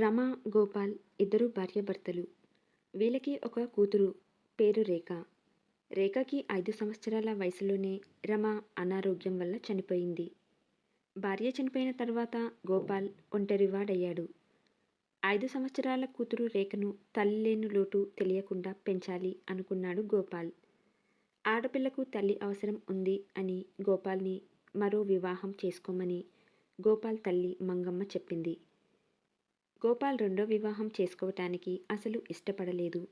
రమ, గోపాల్ ఇద్దరు భార్యాభర్తలు. వీళ్ళకి ఒక కూతురు. పేరు రేఖ. రేఖకి ఐదు సంవత్సరాల వయసులోనే రమ అనారోగ్యం వల్ల చనిపోయింది. భార్య చనిపోయిన తర్వాత గోపాల్ ఒంటరివాడయ్యాడు. ఐదు సంవత్సరాల కూతురు రేఖను తల్లి లేని లోటు తెలియకుండా పెంచాలి అనుకున్నాడు గోపాల్. ఆడపిల్లకు తల్లి అవసరం ఉంది అని గోపాల్ని మరో వివాహం చేసుకోమని గోపాల్ తల్లి మంగమ్మ చెప్పింది. గోపాల్ రెండో వివాహం చేసుకోవటానికి అసలు ఇష్టపడలేదు.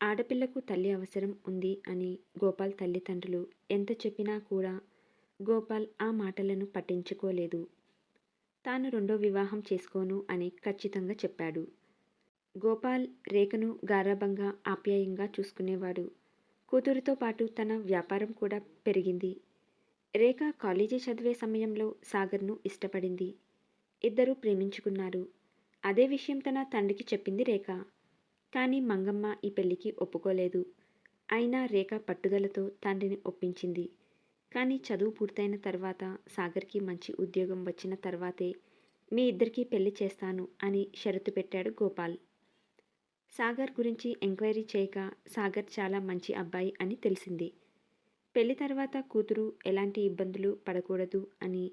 ఆడపిల్లకు తల్లి అవసరం ఉంది అని గోపాల్ తల్లిదండ్రులు ఎంత చెప్పినా కూడా గోపాల్ ఆ మాటలను పట్టించుకోలేదు. తాను రెండో వివాహం చేసుకోను అని ఖచ్చితంగా చెప్పాడు. గోపాల్ రేఖను గారాభంగా ఆప్యాయంగా చూసుకునేవాడు. కూతురుతో పాటు తన వ్యాపారం కూడా పెరిగింది. రేఖ కాలేజీ చదివే సమయంలో సాగర్ను ఇష్టపడింది. ఇద్దరూ ప్రేమించుకున్నారు. అదే విషయం తన తండ్రికి చెప్పింది రేఖ. కానీ మంగమ్మ ఈ పెళ్ళికి ఒప్పుకోలేదు. అయినా రేఖ పట్టుదలతో తండ్రిని ఒప్పించింది. కానీ చదువు పూర్తయిన తర్వాత సాగర్కి మంచి ఉద్యోగం వచ్చిన తర్వాతే మీ ఇద్దరికీ పెళ్ళి చేస్తాను అని షరతు పెట్టాడు గోపాల్. సాగర్ గురించి ఎంక్వైరీ చేయక సాగర్ చాలా మంచి అబ్బాయి అని తెలిసింది. పెళ్ళి తర్వాత కూతురు ఎలాంటి ఇబ్బందులు పడకూడదు అని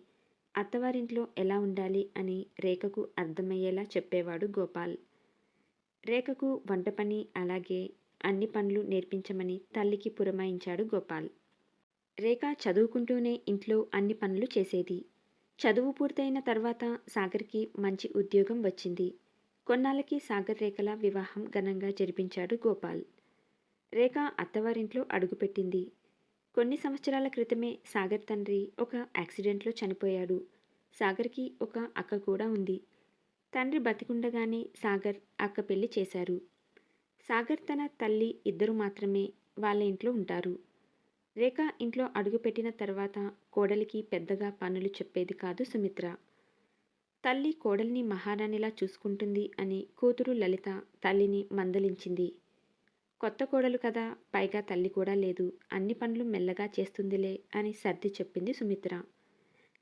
అత్తవారింట్లో ఎలా ఉండాలి అని రేఖకు అర్థమయ్యేలా చెప్పేవాడు గోపాల్. రేఖకు వంటపని అలాగే అన్ని పనులు నేర్పించమని తల్లికి పురమాయించాడు గోపాల్. రేఖ చదువుకుంటూనే ఇంట్లో అన్ని పనులు చేసేది. చదువు పూర్తయిన తర్వాత సాగర్కి మంచి ఉద్యోగం వచ్చింది. కొన్నాళ్ళకి సాగర్ రేఖల వివాహం ఘనంగా జరిపించాడు గోపాల్. రేఖ అత్తవారింట్లో అడుగుపెట్టింది. కొన్ని సంవత్సరాల క్రితమే సాగర్ తండ్రి ఒక యాక్సిడెంట్లో చనిపోయాడు. సాగర్కి ఒక అక్క కూడా ఉంది. తండ్రి బతికుండగానే సాగర్ అక్క పెళ్ళి చేశారు. సాగర్ తన తల్లి ఇద్దరు మాత్రమే వాళ్ళ ఇంట్లో ఉంటారు. రేఖ ఇంట్లో అడుగుపెట్టిన తర్వాత కోడలికి పెద్దగా పనులు చెప్పేది కాదు సుమిత్ర. తల్లి కోడల్ని మహారాణిలా చూసుకుంటుంది అని కూతురు లలిత తల్లిని మందలించింది. కొత్త కోడలు కదా పైగా తల్లి కూడా లేదు. అన్ని పనులు మెల్లగా చేస్తుందిలే అని సర్ది చెప్పింది సుమిత్ర.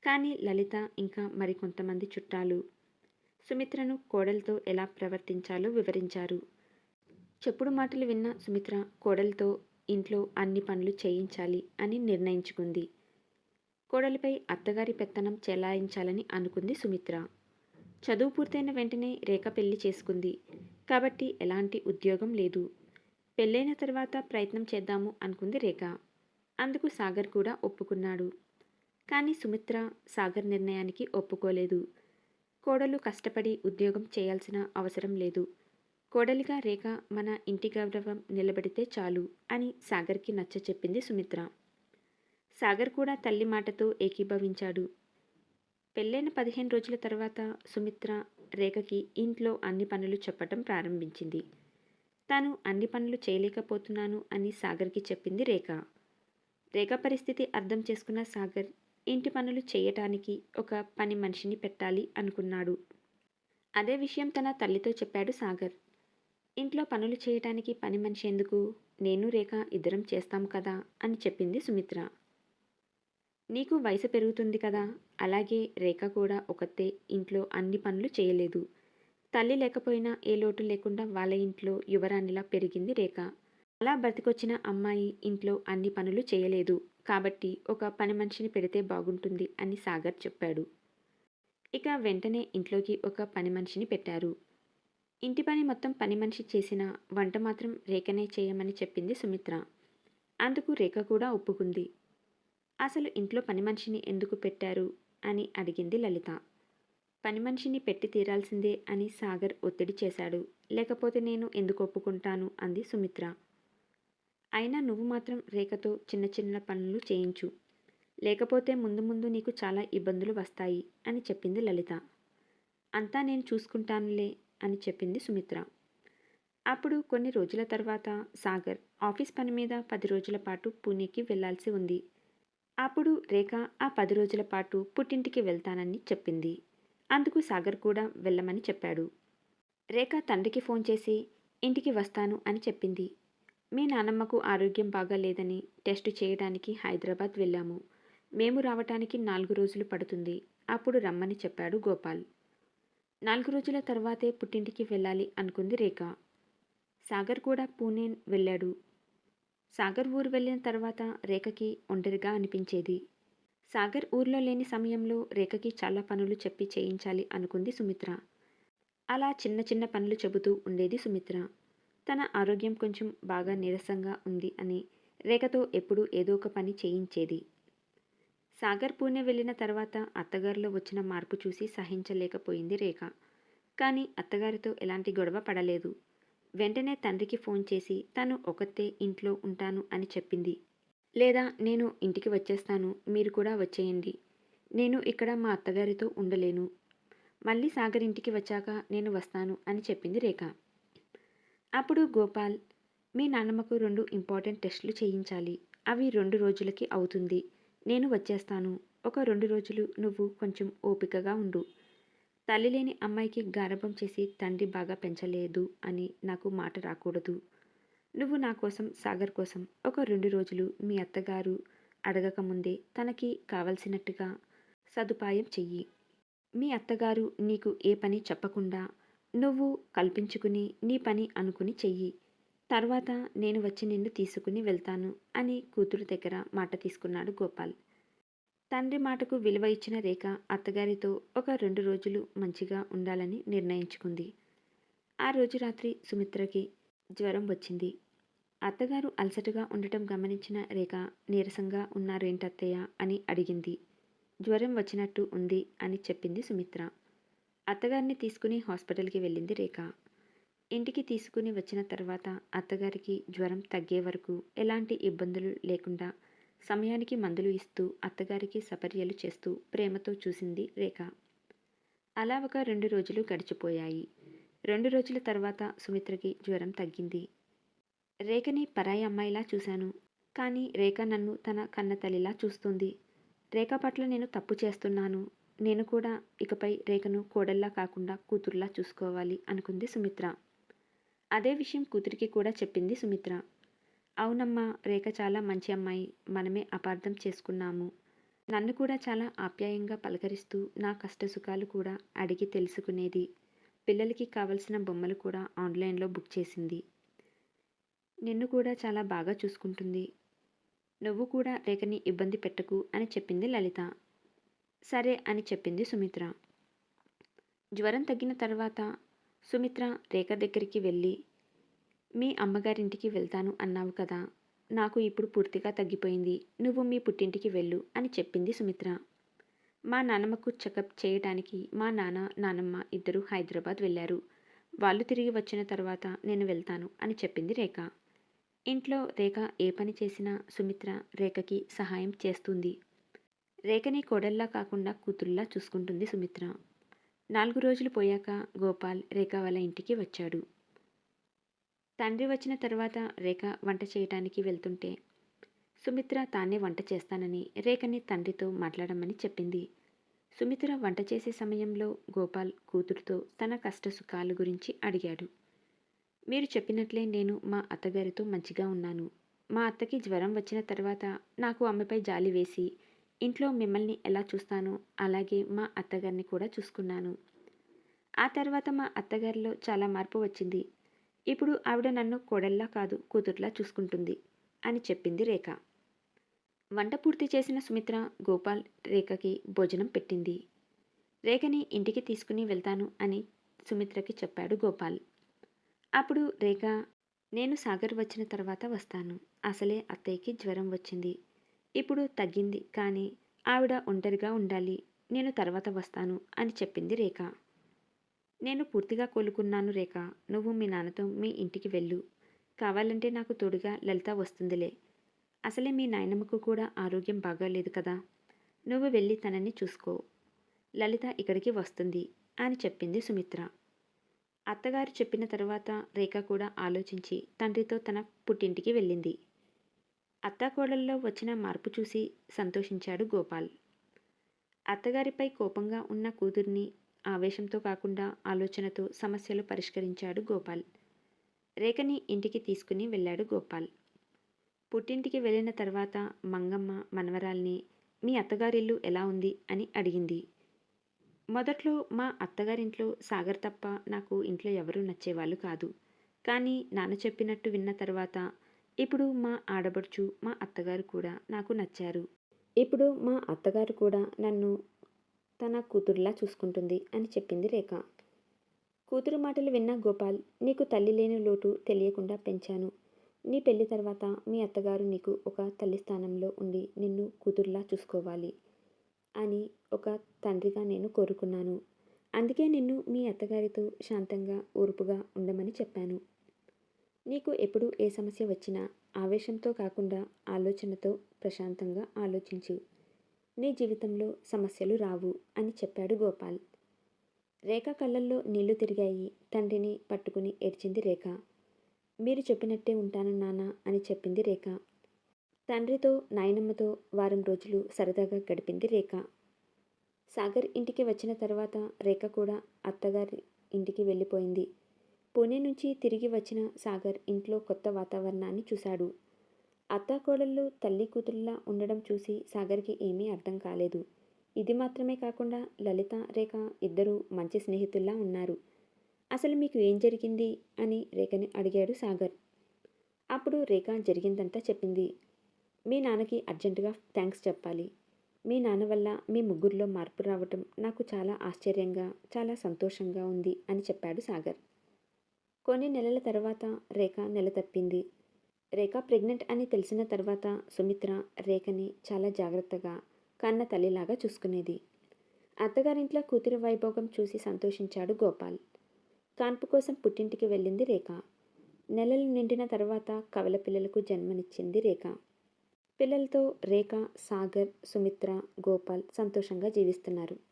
కానీ లలిత ఇంకా మరికొంతమంది చుట్టాలు సుమిత్రను కోడలతో ఎలా ప్రవర్తించాలో వివరించారు. చెప్పుడు మాటలు విన్న సుమిత్ర కోడలతో ఇంట్లో అన్ని పనులు చేయించాలి అని నిర్ణయించుకుంది. కోడలిపై అత్తగారి పెత్తనం చెలాయించాలని అనుకుంది సుమిత్ర. చదువు పూర్తయిన వెంటనే రేఖ పెళ్ళి చేసుకుంది. కాబట్టి ఎలాంటి ఉద్యోగం లేదు. పెళ్ళైన తర్వాత ప్రయత్నం చేద్దాము అనుకుంది రేఖ. అందుకు సాగర్ కూడా ఒప్పుకున్నాడు. కానీ సుమిత్ర సాగర్ నిర్ణయానికి ఒప్పుకోలేదు. కోడలు కష్టపడి ఉద్యోగం చేయాల్సిన అవసరం లేదు. కోడలిగా రేఖ మన ఇంటి గౌరవం నిలబడితే చాలు అని సాగర్కి నచ్చ చెప్పింది సుమిత్ర. సాగర్ కూడా తల్లి మాటతో ఏకీభవించాడు. పెళ్ళైన పదిహేను రోజుల తర్వాత సుమిత్ర రేఖకి ఇంట్లో అన్ని పనులు చెప్పటం ప్రారంభించింది. తాను అన్ని పనులు చేయలేకపోతున్నాను అని సాగర్కి చెప్పింది రేఖ. రేఖ పరిస్థితి అర్థం చేసుకున్న సాగర్ ఇంటి పనులు చేయటానికి ఒక పని మనిషిని పెట్టాలి అనుకున్నాడు. అదే విషయం తన తల్లితో చెప్పాడు సాగర్. ఇంట్లో పనులు చేయటానికి పని మనిషి ఎందుకు? నేను రేఖ ఇద్దరం చేస్తాం కదా అని చెప్పింది సుమిత్ర. నీకు వయసు పెరుగుతుంది కదా అలాగే రేఖ కూడా ఒకతే ఇంట్లో అన్ని పనులు చేయలేదు. తల్లి లేకపోయినా ఏ లోటు లేకుండా వాళ్ళ ఇంట్లో యువరాణిలా పెరిగింది రేఖ. అలా బ్రతికొచ్చిన అమ్మాయి ఇంట్లో అన్ని పనులు చేయలేదు. కాబట్టి ఒక పని మనిషిని పెడితే బాగుంటుంది అని సాగర్ చెప్పాడు. ఇక వెంటనే ఇంట్లోకి ఒక పని మనిషిని పెట్టారు. ఇంటి పని మొత్తం పని మనిషి చేసినా వంట మాత్రం రేఖనే చేయమని చెప్పింది సుమిత్ర. అందుకు రేఖ కూడా ఒప్పుకుంది. అసలు ఇంట్లో పని మనిషిని ఎందుకు పెట్టారు అని అడిగింది లలిత. పని మనిషిని పెట్టి తీరాల్సిందే అని సాగర్ ఒత్తిడి చేశాడు. లేకపోతే నేను ఎందుకు ఒప్పుకుంటాను అంది సుమిత్ర. అయినా నువ్వు మాత్రం రేఖతో చిన్న చిన్న పనులు చేయించు. లేకపోతే ముందు ముందు నీకు చాలా ఇబ్బందులు వస్తాయి అని చెప్పింది లలిత. అంతా నేను చూసుకుంటానులే అని చెప్పింది సుమిత్ర. అప్పుడు కొన్ని రోజుల తర్వాత సాగర్ ఆఫీస్ పని మీద పది రోజుల పాటు పూణేకి వెళ్ళాల్సి ఉంది. అప్పుడు రేఖ ఆ పది రోజుల పాటు పుట్టింటికి వెళ్తానని చెప్పింది. అందుకు సాగర్ కూడా వెళ్ళమని చెప్పాడు. రేఖ తండ్రికి ఫోన్ చేసి ఇంటికి వస్తాను అని చెప్పింది. మీ నానమ్మకు ఆరోగ్యం బాగాలేదని టెస్ట్ చేయడానికి హైదరాబాద్ వెళ్ళాము. మేము రావటానికి నాలుగు రోజులు పడుతుంది. అప్పుడు రమ్మని చెప్పాడు గోపాల్. నాలుగు రోజుల తర్వాతే పుట్టింటికి వెళ్ళాలి అనుకుంది రేఖ సాగర్ కూడా పూణే వెళ్ళాడు సాగర్ ఊరు వెళ్ళిన తర్వాత రేఖకి ఒంటరిగా అనిపించేది సాగర్ ఊర్లో లేని సమయంలో రేఖకి చాలా పనులు చెప్పి చేయించాలి అనుకుంది సుమిత్ర. అలా చిన్న చిన్న పనులు చెబుతూ ఉండేది సుమిత్ర. తన ఆరోగ్యం కొంచెం బాగా నీరసంగా ఉంది అని రేఖతో ఎప్పుడూ ఏదో ఒక పని చేయించేది. సాగర్ పూణే వెళ్ళిన తర్వాత అత్తగారిలో వచ్చిన మార్పు చూసి సహించలేకపోయింది రేఖ. కానీ అత్తగారితో ఎలాంటి గొడవ పడలేదు. వెంటనే తండ్రికి ఫోన్ చేసి తను ఒకతే ఇంట్లో ఉంటాను అని చెప్పింది. లేదా నేను ఇంటికి వచ్చేస్తాను మీరు కూడా వచ్చేయండి. నేను ఇక్కడ మా అత్తగారితో ఉండలేను. మళ్ళీ సాగర్ ఇంటికి వచ్చాక నేను వస్తాను అని చెప్పింది రేఖ. అప్పుడు గోపాల్ మీ నాన్నమ్మకు రెండు ఇంపార్టెంట్ టెస్టులు చేయించాలి. అవి రెండు రోజులకి అవుతుంది. నేను వచ్చేస్తాను. ఒక రెండు రోజులు నువ్వు కొంచెం ఓపికగా ఉండు. తల్లి లేని అమ్మాయికి గారభం చేసి తండ్రి బాగా పెంచలేదు అని నాకు మాట రాకూడదు. నువ్వు నా కోసం సాగర్ కోసం ఒక రెండు రోజులు మీ అత్తగారు అడగకముందే తనకి కావలసినట్టుగా సదుపాయం చెయ్యి. మీ అత్తగారు నీకు ఏ పని చెప్పకుండా నువ్వు కల్పించుకుని నీ పని అనుకుని చెయ్యి. తర్వాత నేను వచ్చి నిన్ను తీసుకుని వెళ్తాను అని కూతురు దగ్గర మాట తీసుకున్నాడు గోపాల్. తండ్రి మాటకు విలువ ఇచ్చిన రేఖ అత్తగారితో ఒక రెండు రోజులు మంచిగా ఉండాలని నిర్ణయించుకుంది. ఆ రోజు రాత్రి సుమిత్రకి జ్వరం వచ్చింది. అత్తగారు అలసటగా ఉండటం గమనించిన రేఖ నీరసంగా ఉన్నారేంటత్తయ్య అని అడిగింది. జ్వరం వచ్చినట్టు ఉంది అని చెప్పింది సుమిత్ర. అత్తగారిని తీసుకుని హాస్పిటల్కి వెళ్ళింది రేఖ. ఇంటికి తీసుకుని వచ్చిన తర్వాత అత్తగారికి జ్వరం తగ్గే వరకు ఎలాంటి ఇబ్బందులు లేకుండా సమయానికి మందులు ఇస్తూ అత్తగారికి సపర్యలు చేస్తూ ప్రేమతో చూసింది రేఖ. అలా ఒక రెండు రోజులు గడిచిపోయాయి. రెండు రోజుల తర్వాత సుమిత్రకి జ్వరం తగ్గింది. రేఖని పరాయి అమ్మాయిలా చూశాను. కానీ రేఖ నన్ను తన కన్న తల్లిలా చూస్తుంది. రేఖ పట్ల నేను తప్పు చేస్తున్నాను. నేను కూడా ఇకపై రేఖను కోడల్లా కాకుండా కూతురులా చూసుకోవాలి అనుకుంది సుమిత్ర. అదే విషయం కూతురికి కూడా చెప్పింది సుమిత్ర. అవునమ్మా రేఖ చాలా మంచి అమ్మాయి. మనమే అపార్థం చేసుకున్నాము. నన్ను కూడా చాలా ఆప్యాయంగా పలకరిస్తూ నా కష్టసుఖాలు కూడా అడిగి తెలుసుకునేది. పిల్లలకి కావలసిన బొమ్మలు కూడా ఆన్లైన్లో బుక్ చేసింది. నిన్ను కూడా చాలా బాగా చూసుకుంటుంది. నువ్వు కూడా రేఖని ఇబ్బంది పెట్టకు అని చెప్పింది లలిత. సరే అని చెప్పింది సుమిత్ర. జ్వరం తగ్గిన తర్వాత సుమిత్ర రేఖ దగ్గరికి వెళ్ళి మీ అమ్మగారింటికి వెళ్తాను అన్నావు కదా నాకు ఇప్పుడు పూర్తిగా తగ్గిపోయింది. నువ్వు మీ పుట్టింటికి వెళ్ళు అని చెప్పింది సుమిత్ర. మా నాన్నమ్మకు చెకప్ చేయడానికి మా నాన్న నానమ్మ ఇద్దరు హైదరాబాద్ వెళ్ళారు. వాళ్ళు తిరిగి వచ్చిన తర్వాత నేను వెళ్తాను అని చెప్పింది రేఖ. ఇంట్లో రేఖ ఏ పని చేసినా సుమిత్ర రేఖకి సహాయం చేస్తుంది. రేఖని కోడల్లా కాకుండా కూతురులా చూసుకుంటుంది సుమిత్ర. నాలుగు రోజులు పోయాక గోపాల్ రేఖ వాళ్ళ ఇంటికి వచ్చాడు. తండ్రి వచ్చిన తర్వాత రేఖ వంట చేయటానికి వెళ్తుంటే సుమిత్ర తానే వంట చేస్తానని రేఖని తండ్రితో మాట్లాడమని చెప్పింది. సుమిత్ర వంట చేసే సమయంలో గోపాల్ కూతురుతో తన కష్టసుఖాల గురించి అడిగాడు. మీరు చెప్పినట్లే నేను మా అత్తగారితో మంచిగా ఉన్నాను. మా అత్తకి జ్వరం వచ్చిన తర్వాత నాకు ఆమెపై జాలి వేసి ఇంట్లో మిమ్మల్ని ఎలా చూస్తానో అలాగే మా అత్తగారిని కూడా చూసుకున్నాను. ఆ తర్వాత మా అత్తగారిలో చాలా మార్పు వచ్చింది. ఇప్పుడు ఆవిడ నన్ను కోడల్లా కాదు కూతుర్లా చూసుకుంటుంది అని చెప్పింది రేఖ. వంట పూర్తి చేసిన సుమిత్ర గోపాల్ రేఖకి భోజనం పెట్టింది. రేఖని ఇంటికి తీసుకుని వెళ్తాను అని సుమిత్రకి చెప్పాడు గోపాల్. అప్పుడు రేఖ నేను సాగర్ వచ్చిన తర్వాత వస్తాను. అసలే అత్తయ్యకి జ్వరం వచ్చింది. ఇప్పుడు తగ్గింది కానీ ఆవిడ ఒంటరిగా ఉండాలి. నేను తర్వాత వస్తాను అని చెప్పింది రేఖ. నేను పూర్తిగా కోలుకున్నాను రేఖ. నువ్వు మీ నాన్నతో మీ ఇంటికి వెళ్ళు. కావాలంటే నాకు తోడుగా లలిత వస్తుందిలే. అసలే మీ నాయనమ్మకు కూడా ఆరోగ్యం బాగాలేదు కదా. నువ్వు వెళ్ళి తనని చూసుకో. లలిత ఇక్కడికి వస్తుంది అని చెప్పింది సుమిత్ర. అత్తగారు చెప్పిన తర్వాత రేఖ కూడా ఆలోచించి తండ్రితో తన పుట్టింటికి వెళ్ళింది. అత్తాకోడల్లో వచ్చిన మార్పు చూసి సంతోషించాడు గోపాల్. అత్తగారిపై కోపంగా ఉన్న కూతుర్ని ఆవేశంతో కాకుండా ఆలోచనతో సమస్యలు పరిష్కరించాడు గోపాల్. రేఖని ఇంటికి తీసుకుని వెళ్ళాడు గోపాల్. పుట్టింటికి వెళ్ళిన తర్వాత మంగమ్మ మనవరాల్ని మీ అత్తగారిల్లు ఎలా ఉంది? అని అడిగింది. మొదట్లో మా అత్తగారింట్లో సాగర్ తప్ప నాకు ఇంట్లో ఎవరూ నచ్చేవాళ్ళు కాదు. కానీ నాన్న చెప్పినట్టు విన్న తర్వాత ఇప్పుడు మా ఆడబడుచు మా అత్తగారు కూడా నాకు నచ్చారు. ఇప్పుడు మా అత్తగారు కూడా నన్ను తన కూతురులా చూసుకుంటుంది అని చెప్పింది రేఖ. కూతురు మాటలు విన్న గోపాల్ నీకు తల్లి లేని లోటు తెలియకుండా పెంచాను. నీ పెళ్ళి తర్వాత మీ అత్తగారు నీకు ఒక తల్లి స్థానంలో ఉండి నిన్ను కూతురులా చూసుకోవాలి అని ఒక తండ్రిగా నేను కోరుకున్నాను. అందుకే నిన్ను మీ అత్తగారితో శాంతంగా ఓర్పుగా ఉండమని చెప్పాను. నీకు ఎప్పుడు ఏ సమస్య వచ్చినా ఆవేశంతో కాకుండా ఆలోచనతో ప్రశాంతంగా ఆలోచించు. నీ జీవితంలో సమస్యలు రావు అని చెప్పాడు గోపాల్. రేఖ కళ్ళల్లో నీళ్ళు తిరిగాయి. తండ్రిని పట్టుకుని ఏడ్చింది రేఖ. మీరు చెప్పినట్టే ఉంటాను నాన్న అని చెప్పింది రేఖ. తండ్రితో నాయనమ్మతో వారం రోజులు సరదాగా గడిపింది రేఖ. సాగర్ ఇంటికి వచ్చిన తర్వాత రేఖ కూడా అత్తగారి ఇంటికి వెళ్ళిపోయింది. పూణే నుంచి తిరిగి వచ్చిన సాగర్ ఇంట్లో కొత్త వాతావరణాన్ని చూశాడు. అత్తాకోడళ్ళు తల్లి కూతురులా ఉండడం చూసి సాగర్కి ఏమీ అర్థం కాలేదు. ఇది మాత్రమే కాకుండా లలిత రేఖ ఇద్దరూ మంచి స్నేహితుల్లా ఉన్నారు. అసలు మీకు ఏం జరిగింది? అని రేఖని అడిగాడు సాగర్. అప్పుడు రేఖ జరిగిందంతా చెప్పింది. మీ నాన్నకి అర్జెంటుగా థ్యాంక్స్ చెప్పాలి. మీ నాన్న వల్ల మీ ముగ్గురిలో మార్పు రావటం నాకు చాలా ఆశ్చర్యంగా చాలా సంతోషంగా ఉంది అని చెప్పాడు సాగర్. కొన్ని నెలల తర్వాత రేఖ నెల తప్పింది. రేఖ ప్రెగ్నెంట్ అని తెలిసిన తర్వాత సుమిత్ర రేఖని చాలా జాగ్రత్తగా కన్న తల్లిలాగా చూసుకునేది. అత్తగారింట్లో కూతురి వైభోగం చూసి సంతోషించాడు గోపాల్. కాన్పు కోసం పుట్టింటికి వెళ్ళింది రేఖ. నెలలు నిండిన తర్వాత కవల పిల్లలకు జన్మనిచ్చింది రేఖ. పిల్లలతో రేఖ సాగర్ సుమిత్ర గోపాల్ సంతోషంగా జీవిస్తున్నారు.